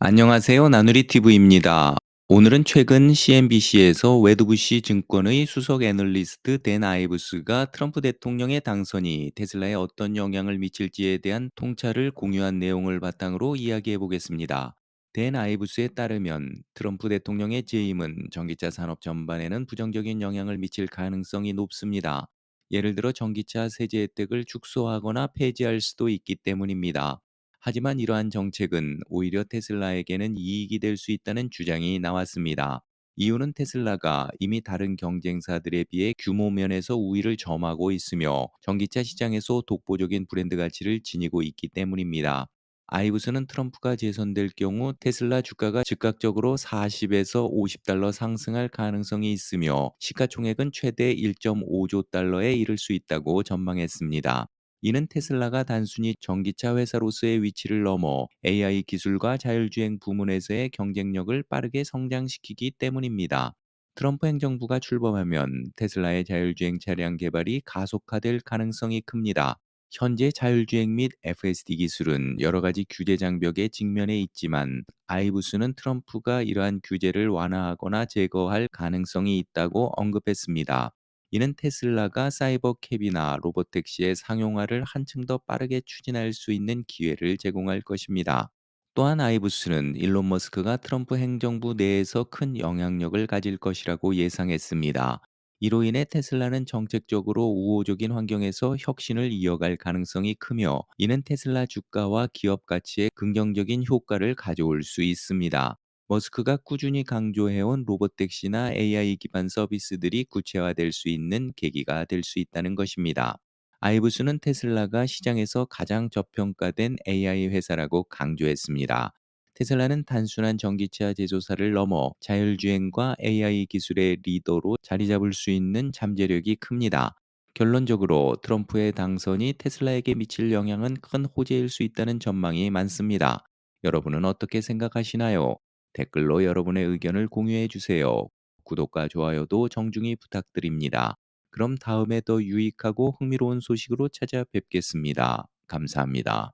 안녕하세요. 나누리 TV입니다. 오늘은 최근 CNBC에서 웨드부시 증권의 수석 애널리스트 댄 아이브스가 트럼프 대통령의 당선이 테슬라에 어떤 영향을 미칠지에 대한 통찰을 공유한 내용을 바탕으로 이야기해 보겠습니다. 댄 아이브스에 따르면 트럼프 대통령의 재임은 전기차 산업 전반에는 부정적인 영향을 미칠 가능성이 높습니다. 예를 들어 전기차 세제 혜택을 축소하거나 폐지할 수도 있기 때문입니다. 하지만 이러한 정책은 오히려 테슬라에게는 이익이 될 수 있다는 주장이 나왔습니다. 이유는 테슬라가 이미 다른 경쟁사들에 비해 규모 면에서 우위를 점하고 있으며 전기차 시장에서 독보적인 브랜드 가치를 지니고 있기 때문입니다. 아이브스는 트럼프가 재선될 경우 테슬라 주가가 즉각적으로 40에서 50달러 상승할 가능성이 있으며 시가총액은 최대 1.5조 달러에 이를 수 있다고 전망했습니다. 이는 테슬라가 단순히 전기차 회사로서의 위치를 넘어 AI 기술과 자율주행 부문에서의 경쟁력을 빠르게 성장시키기 때문입니다. 트럼프 행정부가 출범하면 테슬라의 자율주행 차량 개발이 가속화될 가능성이 큽니다. 현재 자율주행 및 FSD 기술은 여러 가지 규제 장벽에 직면해 있지만 아이브스는 트럼프가 이러한 규제를 완화하거나 제거할 가능성이 있다고 언급했습니다. 이는 테슬라가 사이버 캡이나 로보택시의 상용화를 한층 더 빠르게 추진할 수 있는 기회를 제공할 것입니다. 또한 아이브스는 일론 머스크가 트럼프 행정부 내에서 큰 영향력을 가질 것이라고 예상했습니다. 이로 인해 테슬라는 정책적으로 우호적인 환경에서 혁신을 이어갈 가능성이 크며 이는 테슬라 주가와 기업 가치에 긍정적인 효과를 가져올 수 있습니다. 머스크가 꾸준히 강조해온 로봇 택시나 AI 기반 서비스들이 구체화될 수 있는 계기가 될 수 있다는 것입니다. 아이브스는 테슬라가 시장에서 가장 저평가된 AI 회사라고 강조했습니다. 테슬라는 단순한 전기차 제조사를 넘어 자율주행과 AI 기술의 리더로 자리 잡을 수 있는 잠재력이 큽니다. 결론적으로 트럼프의 당선이 테슬라에게 미칠 영향은 큰 호재일 수 있다는 전망이 많습니다. 여러분은 어떻게 생각하시나요? 댓글로 여러분의 의견을 공유해 주세요. 구독과 좋아요도 정중히 부탁드립니다. 그럼 다음에 더 유익하고 흥미로운 소식으로 찾아뵙겠습니다. 감사합니다.